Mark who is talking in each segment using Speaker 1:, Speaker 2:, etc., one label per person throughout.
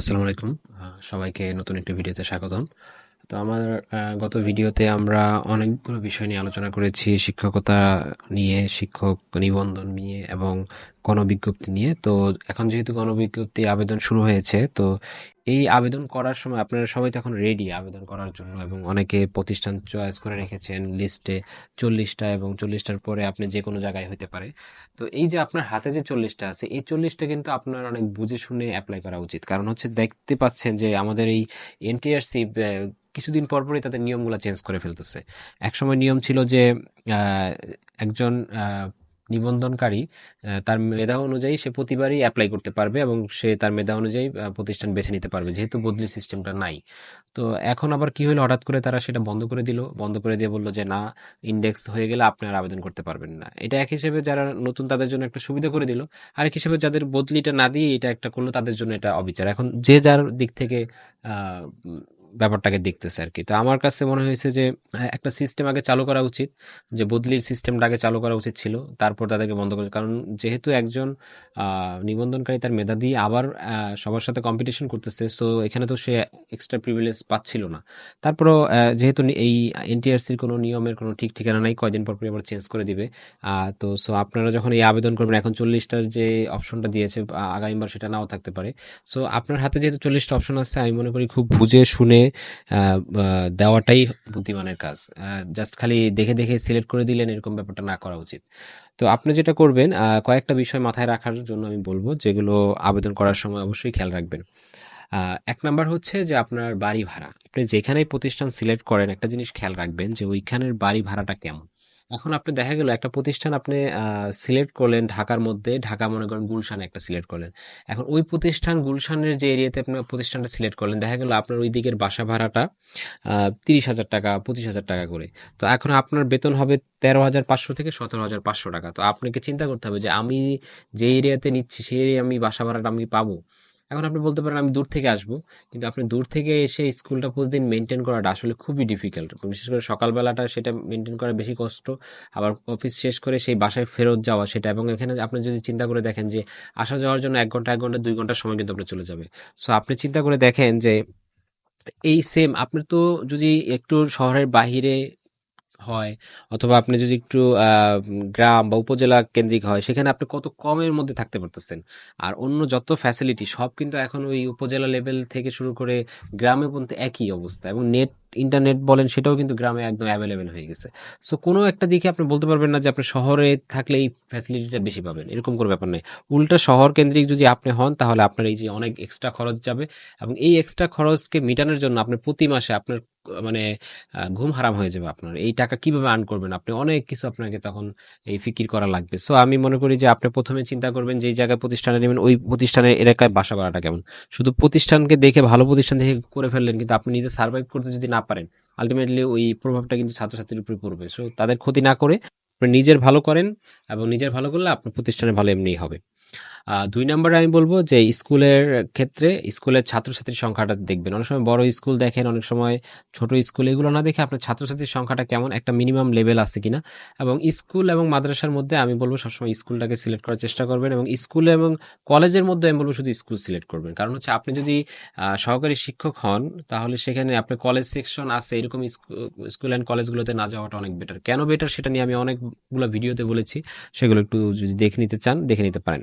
Speaker 1: আসসালামু আলাইকুম। সবাইকে নতুন একটি ভিডিওতে স্বাগতম। তো আমার গত ভিডিওতে আমরা অনেকগুলো বিষয় নিয়ে আলোচনা করেছি, শিক্ষকতা নিয়ে, শিক্ষক নিবন্ধন নিয়ে এবং গণবিজ্ঞপ্তি নিয়ে। তো এখন যেহেতু গণবিজ্ঞপ্তি আবেদন শুরু হয়েছে, তো এই আবেদন করার সময় আপনারা সবাই তো এখন রেডি আবেদন করার জন্য এবং অনেকে প্রতিষ্ঠান চয়েস করে রেখেছেন লিস্টে চল্লিশটা এবং চল্লিশটার পরে আপনি যে কোনো জায়গায় হতে পারে। তো এই যে আপনার হাতে যে চল্লিশটা আছে, এই চল্লিশটা কিন্তু আপনার অনেক বুঝে শুনে অ্যাপ্লাই করা উচিত। কারণ হচ্ছে দেখতে পাচ্ছেন যে আমাদের এই এনটিআরসি কিছুদিন পর পরই তাদের নিয়মগুলো চেঞ্জ করে ফেলতেছে। একসময় নিয়ম ছিল যে একজন নিবন্ধনকারী তার মেধা অনুযায়ী সে প্রতিবারই অ্যাপ্লাই করতে পারবে এবং সে তার মেধা অনুযায়ী প্রতিষ্ঠান বেছে নিতে পারবে, যেহেতু বদলি সিস্টেমটা নাই। তো এখন আবার কি হলো? হঠাৎ করে তারা সেটা বন্ধ করে দিল। বন্ধ করে দিয়ে বলল যে, না ইন্ডেক্স হয়ে গেলে আপনি আর আবেদন করতে পারবেন না। এটা এক হিসেবে যারা নতুন তাদের জন্য একটা সুবিধা করে দিল। আরেক হিসেবে যাদের বদলিটা না দিয়ে এটা একটা করল, তাদের জন্য এটা অবিচার। এখন যে যার দিক থেকে ব্যাপারটাকে দেখতেছে আর কি তো আমার কাছে মনে হয়েছে যে একটা সিস্টেম আগে চালু করা উচিত, যে বদলির সিস্টেমটা আগে চালু করা উচিত ছিল, তারপর তাদেরকে বন্ধ করা কারণ যেহেতু একজন নিবন্ধনকারী তার মেধা দিয়ে আবার সবার সাথে কম্পিটিশন করতেছে সো এখানে তো সে এক্সট্রা প্রিভিলেজ পাচ্ছিল না। তারপরও যেহেতু এই এনটিআরসির কোনো নিয়মের কোনো ঠিক ঠিকানা নাই, কয়দিন পর আবার চেঞ্জ করে দিবে। তো সো আপনারা যখন এই আবেদন করবেন, এখন চল্লিশটার যে অপশনটা দিয়েছে আগামীবার সেটা নাও থাকতে পারে। সো আপনার হাতে যেহেতু চল্লিশটা অপশন আছে, আমি মনে করি খুব বুঝে, শুনে দেওয়াটাই বুদ্ধিমানের কাজ। জাস্ট খালি দেখে দেখে সিলেক্ট করে দিলেন, এরকম ব্যাপারটা না করা উচিত। তো আপনি যেটা করবেন কয়েকটা বিষয় মাথায় রাখার জন্য আমি বলব, যেগুলো আবেদন করার সময় অবশ্যই খেয়াল রাখবেন। এক নাম্বার হচ্ছে যে আপনার বাড়ি ভাড়া। আপনি যেখানেই প্রতিষ্ঠান সিলেক্ট করেন, একটা জিনিস খেয়াল রাখবেন যে ওইখানের বাড়ি ভাড়াটা কেমন। এখন আপনি দেখা গেল একটা প্রতিষ্ঠান আপনি সিলেক্ট করলেন ঢাকার মধ্যে, ঢাকা মনে করেন গুলশানে একটা সিলেক্ট করলেন। এখন ওই প্রতিষ্ঠান গুলশানের যে এরিয়াতে আপনি প্রতিষ্ঠানটা সিলেক্ট করলেন, দেখা গেল আপনার ওই দিকের বাসা ভাড়াটা তিরিশ হাজার টাকা, পঁচিশ হাজার টাকা করে। তো এখন আপনার বেতন হবে তেরো হাজার পাঁচশো থেকে সতেরো হাজার পাঁচশো টাকা। তো আপনাকে চিন্তা করতে হবে যে আমি যে এরিয়াতে নিচ্ছি, সেই এরিয়া আমি বাসা ভাড়াটা আমি পাবো। এখন আপনি বলতে পারেন আমি দূর থেকে আসব, কিন্তু আপনি দূর থেকে এসে স্কুলটা প্রতিদিন মেনটেন করাটা আসলে খুবই ডিফিকাল্ট বিশেষ করে সকালবেলাটা সেটা মেনটেন করা বেশি কষ্ট, আবার অফিস শেষ করে সেই বাসায় ফেরত যাওয়া সেটা, এবং এখানে আপনি যদি চিন্তা করে দেখেন যে আসা যাওয়ার জন্য এক ঘণ্টা এক ঘণ্টা, দুই ঘণ্টার সময় কিন্তু আপনার চলে যাবে। সো আপনি চিন্তা করে দেখেন যে এই সেম আপনি তো যদি একটু শহরের বাহিরে হয়, অথবা আপনি যদি একটু গ্রাম বা উপজেলা কেন্দ্রিক হয়, সেখানে আপনি কত কমের মধ্যে থাকতে পারতেছেন। আর অন্য যত ফ্যাসিলিটি সব কিন্তু এখন ওই উপজেলা লেভেল থেকে শুরু করে গ্রামে পর্যন্ত একই অবস্থা এবং নেট ইন্টারনেট বলেন, সেটাও কিন্তু গ্রামে একদম অ্যাভেলেবেল হয়ে গেছে। সো কোনো একটা দিকে আপনি বলতে পারবেন না যে আপনি শহরে থাকলে এই ফ্যাসিলিটিটা বেশি পাবেন। এরকম কোনো ব্যাপার নেই উল্টা শহর কেন্দ্রিক যদি আপনি হন, তাহলে আপনার এই যে অনেক এক্সট্রা খরচ যাবে এবং এই এক্সট্রা খরচকে মেটানোর জন্য আপনি প্রতি মাসে আপনার মানে ঘুম হারাম হয়ে যাবে আপনার। এই টাকা কীভাবে আর্ন করবেন? আপনি অনেক কিছু আপনাকে তখন এই ফিকির করা লাগবে। সো আমি মনে করি যে আপনি প্রথমে চিন্তা করবেন যে জায়গায় প্রতিষ্ঠানে নেবেন, ওই প্রতিষ্ঠানের এলাকায় বাসা ভাড়াটা কেমন। শুধু প্রতিষ্ঠানকে দেখে, ভালো প্রতিষ্ঠান দেখে করে ফেললেন, কিন্তু আপনি নিজে সার্ভাইভ করতে যদি না পারেন। আলটিমেটলি ওই প্রভাবটা কিন্তু ছাত্রছাত্রীর উপরে পড়বে। সো তাদের ক্ষতি না করে আপনি নিজের ভালো করেন এবং নিজের ভালো করলে আপনার প্রতিষ্ঠানে ভালো এমনিই হবে। দুই নম্বরে আমি বলব যে স্কুলের ক্ষেত্রে স্কুলের ছাত্রছাত্রীর সংখ্যাটা দেখবেন। অনেক সময় বড় স্কুল দেখেন, অনেক সময় ছোট স্কুল এগুলো না দেখে আপনার ছাত্রছাত্রীর সংখ্যাটা কেমন, একটা মিনিমাম লেভেল আছে কিনা। এবং স্কুল এবং মাদ্রাসার মধ্যে আমি বলব সবসময় স্কুলটাকে সিলেক্ট করার চেষ্টা করবেন এবং স্কুল এবং কলেজের মধ্যে আমি বলব শুধু স্কুল সিলেক্ট করবেন। কারণ হচ্ছে আপনি যদি সহকারী শিক্ষক হন, তাহলে সেখানে আপনার কলেজ সেকশন আছে, এরকম স্কুল অ্যান্ড কলেজগুলোতে না যাওয়াটা অনেক বেটার। কেন বেটার সেটা নিয়ে আমি অনেকগুলো ভিডিওতে বলেছি, সেগুলো একটু যদি দেখে নিতে চান, দেখে নিতে পারেন।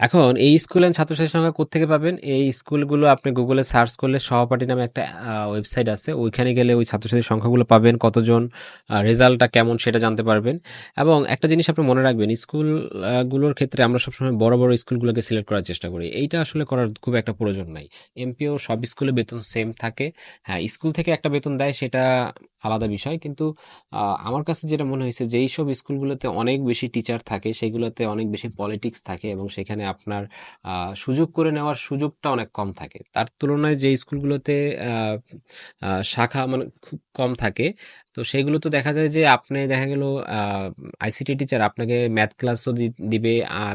Speaker 1: এখন এই স্কুল এন্ড ছাত্রছাত্রীর সংখ্যা কোত্থেকে পাবেন? এই স্কুলগুলো আপনি গুগলে সার্চ করলে সহপাঠী নামে একটা ওয়েবসাইট আছে। ওইখানে গেলে ওই ছাত্রছাত্রীর সংখ্যাগুলো পাবেন, কতজন রেজাল্টটা কেমন সেটা জানতে পারবেন। এবং একটা জিনিস আপনি মনে রাখবেন স্কুলগুলোর ক্ষেত্রে আমরা সবসময় বড় বড় স্কুলগুলোকে সিলেক্ট করার চেষ্টা করি। এইটা আসলে করার খুব একটা প্রয়োজন নাই। এমপিও সব স্কুলে বেতন সেম থাকে। হ্যাঁ স্কুল থেকে একটা বেতন দেয় সেটা আলাদা বিষয়। কিন্তু আমার কাছে যেটা মনে হয়েছে যেই সব স্কুলগুলোতে অনেক বেশি টিচার থাকে, সেগুলোতে অনেক বেশি পলিটিক্স থাকে এবং সেখানে আপনার সুযোগ করে নেওয়ার সুযোগটা অনেক কম থাকে। তার তুলনায় যে স্কুলগুলোতে শাখা মানে খুব কম থাকে, তো সেগুলো তো দেখা যায় যে আপনি দেখা গেল আইসিটি টিচার আপনাকে ম্যাথ ক্লাসও দিবে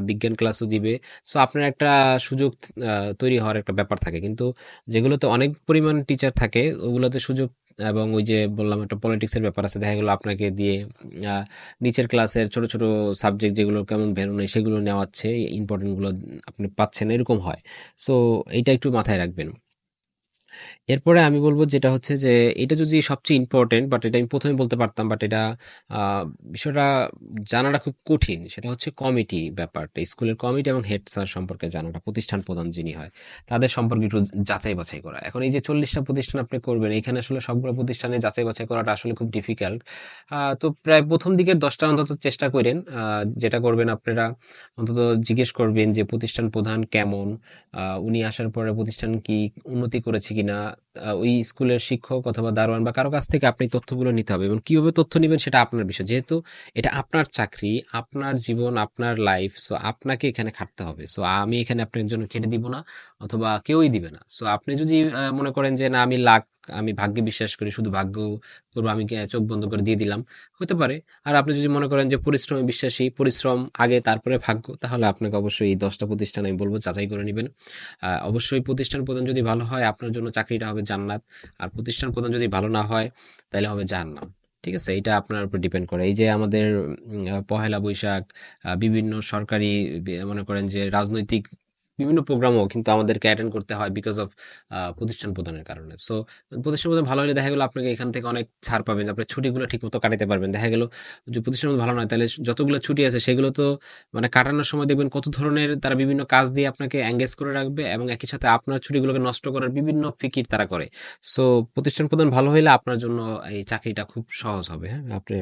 Speaker 1: বিজ্ঞান ক্লাসও দিবে। সো আপনার একটা সুযোগ তৈরি হওয়ার একটা ব্যাপার থাকে। কিন্তু যেগুলোতে অনেক পরিমাণ টিচার থাকে, ওগুলোতে সুযোগ এবং ওই যে বললাম একটা পলিটিক্সের ব্যাপার আছে, দেখা গেলো আপনাকে দিয়ে নিচের ক্লাসের ছোট ছোট সাবজেক্ট যেগুলো কেমন ভ্যালু নেই সেগুলো নেওয়াচ্ছে ইম্পর্টেন্টগুলো আপনি পাচ্ছেন, এরকম হয়। সো এইটা একটু মাথায় রাখবেন। এরপরে আমি বলব যেটা হচ্ছে যে, এটা যদি সবচেয়ে ইম্পর্টেন্ট বাট এটা আমি প্রথমে বলতে পারতাম বাট এটা বিষয়টা জানাটা খুব কঠিন, সেটা হচ্ছে কমিটি ব্যাপারটা। স্কুলের কমিটি এবং হেড স্যার সম্পর্কে জানাটা, প্রতিষ্ঠান প্রধান যিনি হয়, তাদের সম্পর্কে একটু যাচাই বাছাই করা। এখন এই যে চল্লিশটা প্রতিষ্ঠান আপনি করবেন, এখানে আসলে সবগুলো প্রতিষ্ঠানে যাচাই বাছাই করাটা আসলে খুব ডিফিকাল্ট তো প্রায় প্রথম দিকের দশটা অন্তত চেষ্টা করেন যেটা করবেন আপনারা অন্তত জিজ্ঞেস করবেন যে, প্রতিষ্ঠান প্রধান কেমন? উনি আসার পরে প্রতিষ্ঠান কি উন্নতি করেছে কিনা ওই স্কুলের শিক্ষক অথবা দারোয়ান বা কারও কাছ থেকে আপনি তথ্যগুলো নিতে হবে এবং কীভাবে তথ্য নেবেন সেটা আপনার বিষয়। যেহেতু এটা আপনার চাকরি, আপনার জীবন, আপনার লাইফ সো আপনাকে এখানে খাটতে হবে। সো আমি এখানে আপনার জন্য খেটে দিব না অথবা কেউই দিবে না। সো আপনি যদি মনে করেন যে না, আমি লাক আমি ভাগ্যে বিশ্বাস করি, শুধু ভাগ্য করব, আমি চোখ বন্ধ করে দিয়ে দিলাম? হতে পারে। আর আপনি যদি মনে করেন যে পরিশ্রমে বিশ্বাসী, পরিশ্রম আগে, তারপরে ভাগ্য, তাহলে আপনাকে অবশ্যই এই দশটা প্রতিষ্ঠান আমি বলব যাচাই করে নেবেন। অবশ্যই প্রতিষ্ঠান প্রধান যদি ভালো হয়, আপনার জন্য চাকরিটা হবে জান্নাত। আর প্রতিষ্ঠান প্রধান যদি ভালো না হয়, তাহলে হবে জাহান্নাম। ঠিক আছে? এটা আপনার উপর ডিপেন্ড করে। এই যে আমাদের পহেলা বৈশাখ বিভিন্ন সরকারি মনে করেন যে রাজনৈতিক বিভিন্ন প্রোগ্রামও কিন্তু আমাদেরকে অ্যাটেন্ড করতে হয় বিকজ অফ প্রতিষ্ঠান প্রদানের কারণে। সো প্রতিষ্ঠান প্রদান ভালো হলে দেখা গেলো আপনাকে এখান থেকে অনেক ছাড় পাবেন আপনার ছুটিগুলো ঠিক মতো কাটাতে পারবেন। দেখা গেলো যে প্রতিষ্ঠান ভালো নয়, তাহলে যতগুলো ছুটি আছে সেগুলো তো মানে কাটানোর সময় দেখবেন কত ধরনের তারা বিভিন্ন কাজ দিয়ে আপনাকে এঙ্গেজ করে রাখবে এবং একই সাথে আপনার ছুটিগুলোকে নষ্ট করার বিভিন্ন ফিকির তারা করে। সো প্রতিষ্ঠান প্রদান ভালো হলে আপনার জন্য এই চাকরিটা খুব সহজ হবে হ্যাঁ? আপনি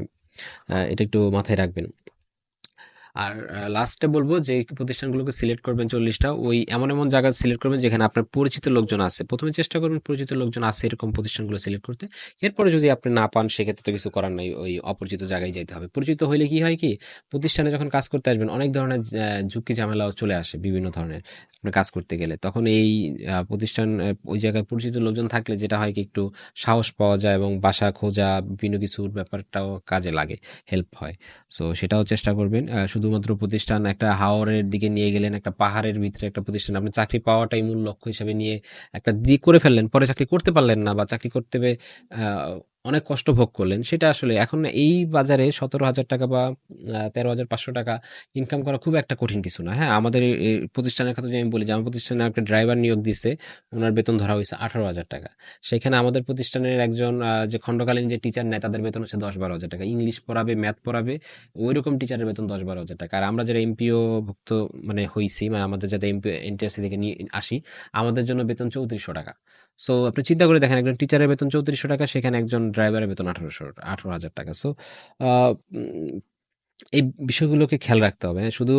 Speaker 1: এটা একটু মাথায় রাখবেন। আর লাস্টে বলব যে প্রতিষ্ঠানগুলোকে সিলেক্ট করবেন চল্লিশটা ওই এমন এমন জায়গা সিলেক্ট করবেন যেখানে আপনার পরিচিত লোকজন আছে। প্রথমে চেষ্টা করবেন পরিচিত লোকজন আছে এরকম প্রতিষ্ঠানগুলো সিলেক্ট করতে। এরপরে যদি আপনি না পান সেক্ষেত্রে তো কিছু করার নাই ওই অপরিচিত জায়গায় যেতে হবে। পরিচিত হইলে কি হয় কি প্রতিষ্ঠানে যখন কাজ করতে আসবেন অনেক ধরনের ঝুঁকি ঝামেলাও চলে আসে বিভিন্ন ধরনের। আপনি কাজ করতে গেলে তখন এই প্রতিষ্ঠান ওই জায়গায় পরিচিত লোকজন থাকলে যেটা হয় কি একটু সাহস পাওয়া যায় এবং বাসা খোঁজা বিভিন্ন কিছুর ব্যাপারটাও কাজে লাগে হেল্প হয়। সো সেটাও চেষ্টা করবেন। আহ, শুধুমাত্র প্রতিষ্ঠান একটা হাওরের দিকে নিয়ে গেলেন, একটা পাহাড়ের ভিতরে একটা প্রতিষ্ঠান। আপনি চাকরি পাওয়াটাই মূল লক্ষ্য হিসেবে নিয়ে একটা দিক করে ফেললেন, পরে চাকরি করতে পারলেন না বা চাকরি করতে অনেক কষ্ট ভোগ করলেন। সেটা আসলে এখন এই বাজারে সতেরো হাজার টাকা বা তেরো হাজার পাঁচশো টাকা ইনকাম করা খুব একটা কঠিন কিছু না। হ্যাঁ আমাদের প্রতিষ্ঠানের কথা যদি আমি বলি, যে আমার প্রতিষ্ঠানে একটা ড্রাইভার নিয়োগ দিছে, ওনার বেতন ধরা হয়েছে আঠারো হাজার টাকা। সেখানে আমাদের প্রতিষ্ঠানের একজন যে খণ্ডকালীন যে টিচার নেয়, তাদের বেতন হচ্ছে দশ বারো হাজার টাকা। ইংলিশ পড়াবে ম্যাথ পড়াবে ওই রকম টিচারের বেতন দশ বারো হাজার টাকা। আর আমরা যারা এমপিও ভুক্ত মানে হইছি মানে আমাদের যাতে এমপি এনটিআরসি থেকে নিয়ে আসি, আমাদের জন্য বেতন চৌত্রিশশো টাকা। সো আপনি চিন্তা করে দেখেন, একজন টিচারের বেতন চৌত্রিশশো টাকা, সেখানে একজন ড্রাইভারের বেতন আঠারোশো, আঠারো হাজার টাকা। সো এই বিষয়গুলোকে খেয়াল রাখতে হবে? শুধু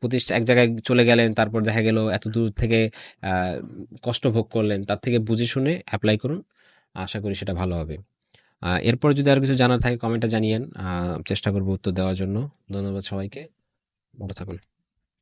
Speaker 1: প্রতিষ্ঠা, এক জায়গায় চলে গেলেন, তারপর দেখা গেল এত দূর থেকে কষ্ট ভোগ করলেন, তার থেকে বুঝে শুনে অ্যাপ্লাই করুন। আশা করি সেটা ভালো হবে। এরপর যদি আর কিছু জানার থাকে কমেন্টে জানিয়েন। চেষ্টা করব উত্তর দেওয়ার জন্য। ধন্যবাদ সবাইকে। ভালো থাকুন।